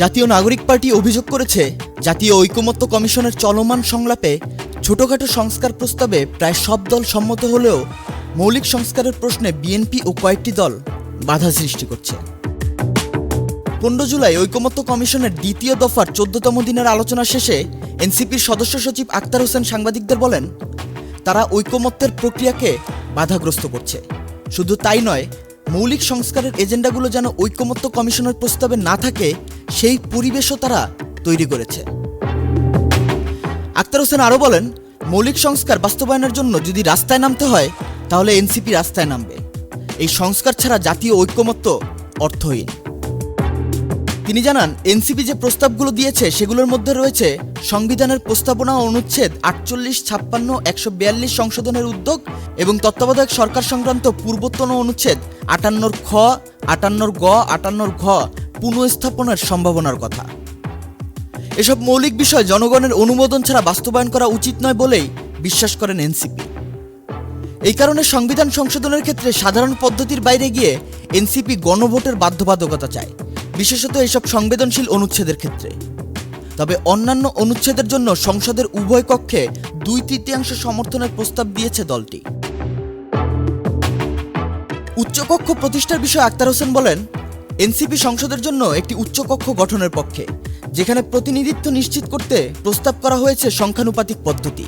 জাতীয় নাগরিক পার্টি অভিযোগ করেছে, জাতীয় ঐকমত্য কমিশনের চলমান সংলাপে ছোটখাটো সংস্কার প্রস্তাবে প্রায় সব দল সম্মত হলেও মৌলিক সংস্কারের প্রশ্নে বিএনপি ও কয়েকটি দল বাধা সৃষ্টি করছে। পনেরো জুলাই ঐকমত্য কমিশনের দ্বিতীয় দফার চোদ্দতম দিনের আলোচনা শেষে এনসিপির সদস্য সচিব আক্তার হোসেন সাংবাদিকদের বলেন, তারা ঐকমত্যের প্রক্রিয়াকে বাধাগ্রস্ত করছে। শুধু তাই নয় মৌলিক সংস্কারের এজেন্ডাগুলো যেন ঐক্যমত্য কমিশনের প্রস্তাবে না থাকে, সেই পরিবেশও তারা তৈরি করেছে। আক্তার হোসেন আরও বলেন, মৌলিক সংস্কার বাস্তবায়নের জন্য যদি রাস্তায় নামতে হয়, তাহলে এনসিপি রাস্তায় নামবে। এই সংস্কার ছাড়া জাতীয় ঐক্যমত্য অর্থহীন। তিনি জানান, এনসিপি যে প্রস্তাবগুলো দিয়েছে, সেগুলোর মধ্যে রয়েছে সংবিধানের প্রস্তাবনা অনুচ্ছেদ আটচল্লিশ ছাপ্পান্ন একশো বিয়াল্লিশ সংশোধনের উদ্যোগ এবং তত্ত্বাবধায়ক সরকার সংক্রান্ত পূর্বতন অনুচ্ছেদ আটান্নর খ, আটান্নর গ, আটান্নর ঘ পুনঃস্থাপনের সম্ভাবনার কথা। এসব মৌলিক বিষয় জনগণের অনুমোদন ছাড়া বাস্তবায়ন করা উচিত নয় বলেই বিশ্বাস করেন এনসিপি। এই কারণে সংবিধান সংশোধনের ক্ষেত্রে সাধারণ পদ্ধতির বাইরে গিয়ে এনসিপি গণভোটের বাধ্যবাধকতা চায়। বিশেষত এসব সংবেদনশীল অনুচ্ছেদের ক্ষেত্রে। তবে অন্যান্য অনুচ্ছেদের জন্য সংসদের উভয় কক্ষে দুই তৃতীয়াংশ সমর্থনের প্রস্তাব দিয়েছে দলটি। উচ্চকক্ষ প্রতিষ্ঠার বিষয়ে আক্তার হোসেন বলেন, এনসিপি সংসদের জন্য একটি উচ্চকক্ষ গঠনের পক্ষে, যেখানে প্রতিনিধিত্ব নিশ্চিত করতে প্রস্তাব করা হয়েছে সংখ্যানুপাতিক পদ্ধতি।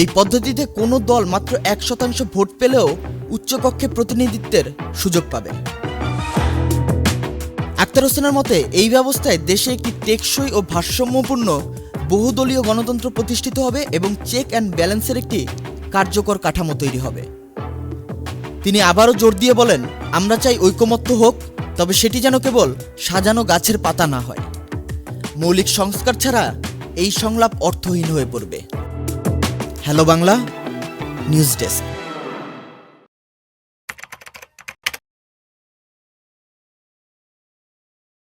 এই পদ্ধতিতে কোনো দল মাত্র এক শতাংশ ভোট পেলেও উচ্চকক্ষে প্রতিনিধিত্বের সুযোগ পাবে। আক্তার হোসেনের মতে, এই ব্যবস্থায় দেশে একটি টেকসই ও ভারসাম্যপূর্ণ বহুদলীয় গণতন্ত্র প্রতিষ্ঠিত হবে এবং চেক অ্যান্ড ব্যালেন্সের একটি কার্যকর কাঠামো তৈরি হবে। তিনি আবারও জোর দিয়ে বলেন, আমরা চাই ঐকমত্য হোক, তবে সেটি যেন কেবল সাজানো গাছের পাতা না হয়। মৌলিক সংস্কার ছাড়া এই সংলাপ অর্থহীন হয়ে পড়বে। Hello Bangla, news desk.